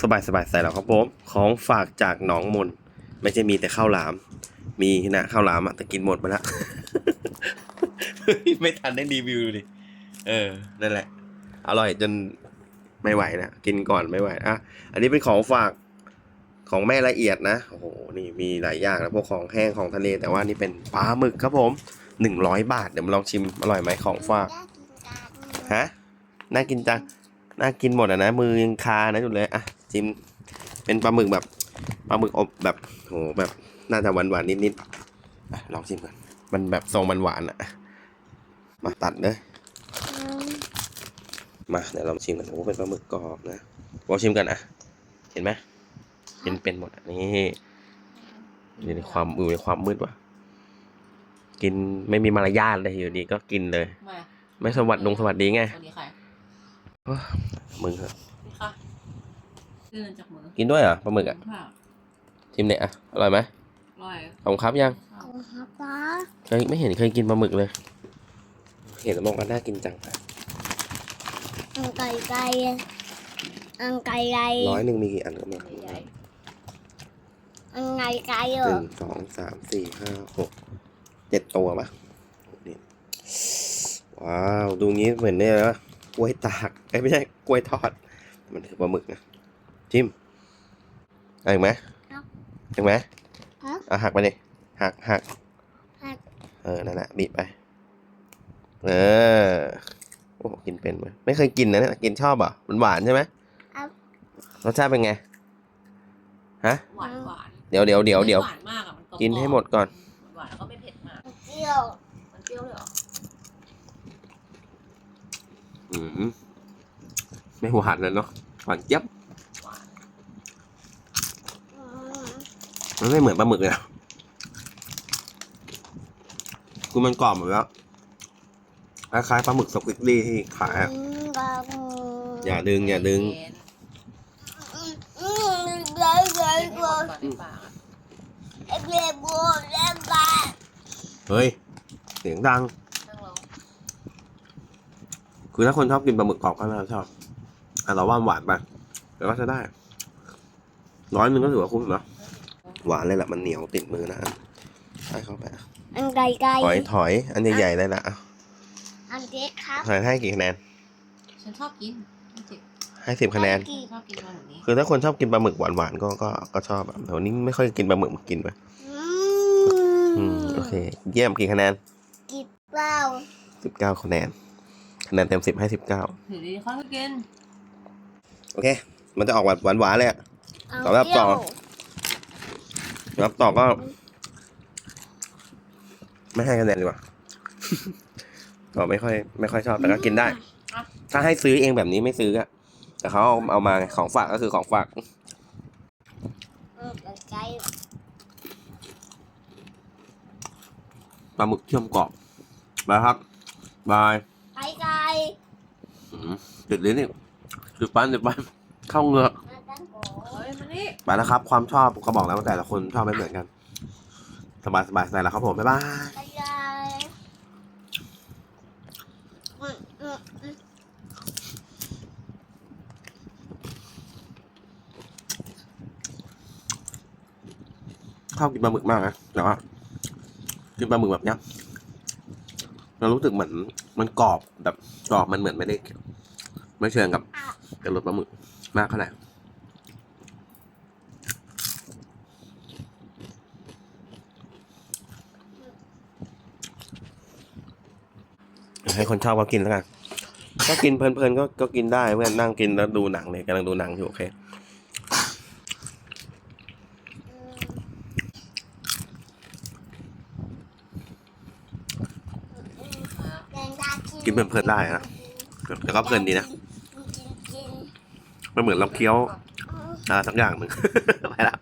สบายสบายๆใส่แล้วครับผม ของฝากจากหนองมน ไม่ใช่มีแต่ข้าวหลาม มีนะข้าวหลามอะแต่กินหมดไปแล้วไม่ทันได้รีวิวดิเออ นั่นแหละ อร่อยจนไม่ไหวนะ กินก่อนไม่ไหวอะอันนี้เป็นของฝากของแม่ละเอียดนะ โอ้โห นี่มีหลายอย่างนะพวกของแห้งของทะเล แต่ว่านี่เป็นปลาหมึกครับผมหนึ่งร้อยบาท เดี๋ยวมาลองชิมอร่อยไหมของฝาก ฮะ น่ากินจัง น่ากินหมดอะนะ มือยังคานะอยู่เลย อะ ชิมเป็นปลาหมึกแบบปลาหมึกอบแบบโหแบบน่าจะหวานหวานๆนิดๆอะลองชิมก่อนมันแบบทรงมันหวานอะมาตัดเลยมาเดี๋ยวลองชิมกันโอ้เป็นปลาหมึกกรอบนะลองชิมกันอะเห็นไหมเห็นเป็นหมดอะนี่อยู่ในความอยู่ในความมืดว่ะกินไม่มีมารยาทเลยอยู่ดีก็กินเลยมาไม่สวัสดงสวัสดีไงสวัสดีค่ะมึงเหรอนี่ค่ะ เดินจากมือกินด้วยเหรอปลาหมึกอะค่ะชิมเนี่ยอะอร่อยไหมอร่อยขอบคุณครับยังข้าวครับป้าเคยไม่เห็นเคยกินปลาหมึกเลย เห็นแล้วบอกว่าน่ากินจังอังไก่ไก่อังไก่ไก่ร้อยหนึ่งมีกี่อันก็มาใหญ่อังไก่ไก่เหรหอนึ่งสองสามสี่ห้าหกเจ็ดตัวปะนี่ว้าว ดูงี้เหมือนเนี่ยนะกล้วยตากไอ้ยไม่ใช่กล้วยทอด มันคือปลาหมึกนะ จิ้มเอาอีกไหมเห็นไหมฮะเอาหักไปดิหักหักหัก เออนั่นแหละบีบไป เออโอ้กินเป็นไหมไม่เคยกินนะเนี่ยกินชอบอะมันหวานใช่ไหมครับ รสชาติเป็นไงฮะหวานหวานเดี๋ยวเดี๋ยวเดี๋ยวเดี๋ยว ไม่หวานมากอะมันรอบๆกินให้หมดก่อน หวานแล้วก็ไม่เผ็ดมาก เจียวมันเปรี้ยวเลยเหรอ อืมไม่หัวหันเลยเนาะหวานเจี๊ยบ หวาน อืม มันไม่เหมือนปลาหมึกเลยนะคือมันกรอบหมดแล้วคล้ายๆปลาหมึกสควิกลี่ที่ขายอะอืมกระปูอย่าดึงอย่าดึงเย็นอืมไก่ไก่กินให้หมก่อดนก่อนในปากอะไอ้เบี้ยบัวเล่นไปเฮ้ย เสียงดังนั่งลงคือถ้าคนชอบกินปลาหมึกกรอบก็น่าจะชอบอะเราว่าหวานไปแต่ก็จะได้ ร้อยหนึ่งก็ถือว่าคุ้มเนาะ หวานเลยแหละมันเหนียวติดมือนะใส่เข้าไปอะอังไก่ไก่ถอยถอยอันใหญ่ๆเลยละอะอันเด็กครับถอยให้กี่คะแนนฉันชอบกินจริงให้สิบคะแนนๆชอบกินปลาหมึกนี้คือถ้าคนชอบกินปลาหมึกหวานๆก็ก็ก็ชอบอะแต่วันนี้ไม่ค่อยกินปลาหมึกมากินไปอือืมมโอเค เยี่ยมกี่คะแนนกินเปล่าสิบเก้าคะแนนคะแนนเต็มสิบให้สิบเก้าถือดีเขาก็กินโอเค มันจะออกหวานหวานๆเลยอะสำหรับต่อค รับต่อก็ไม่ให้คะแนนดีกว่า ก็ไม่ค่อย ไม่ค่อยชอบ แต่ก็กินได้ ถ้าให้ซื้อเองแบบนี้ไม่ซื้ออะแต่เขาเอาเอามาไงของฝากก็คือของฝากอังไก่ไก่ปลาหมึกเชื่อมกรอบบายครับบายไก่ไก่อืมติดลิ้นนี่ติดฟันติดฟันเข้าเหงือกมาตั้งโกเฮ้ย มานี่ไปแล้วครับ ความชอบก็บอกแล้วว่าแต่ละคนชอบไม่เหมือนกัน สบายสบายใส่แล้วครับผมบ๊ายบายไก่ไก่อืมอืมอืมชอบกินปลาหมึกมากนะแต่ว่ากินปลาหมึกแบบเนี้ยเรารู้สึกเหมือน มันกรอบแบบกรอบมันเหมือนไม่ได้ไม่เชิงกับกับรสปลาหมึกมากเท่าไหร่ ให้คนชอบก็กินแล้วกันก็กินเพลินๆก็ก็กินได้เพื่อนนั่งกินแล้วดูหนังเนี่ยกำลังดูหนังอยู่โอเคกินเพลินๆได้นะแต่ก็เพลินดีนะกินกินมันเหมือนเราเคี้ยวอะไรสักอย่างหนึ่งไปละ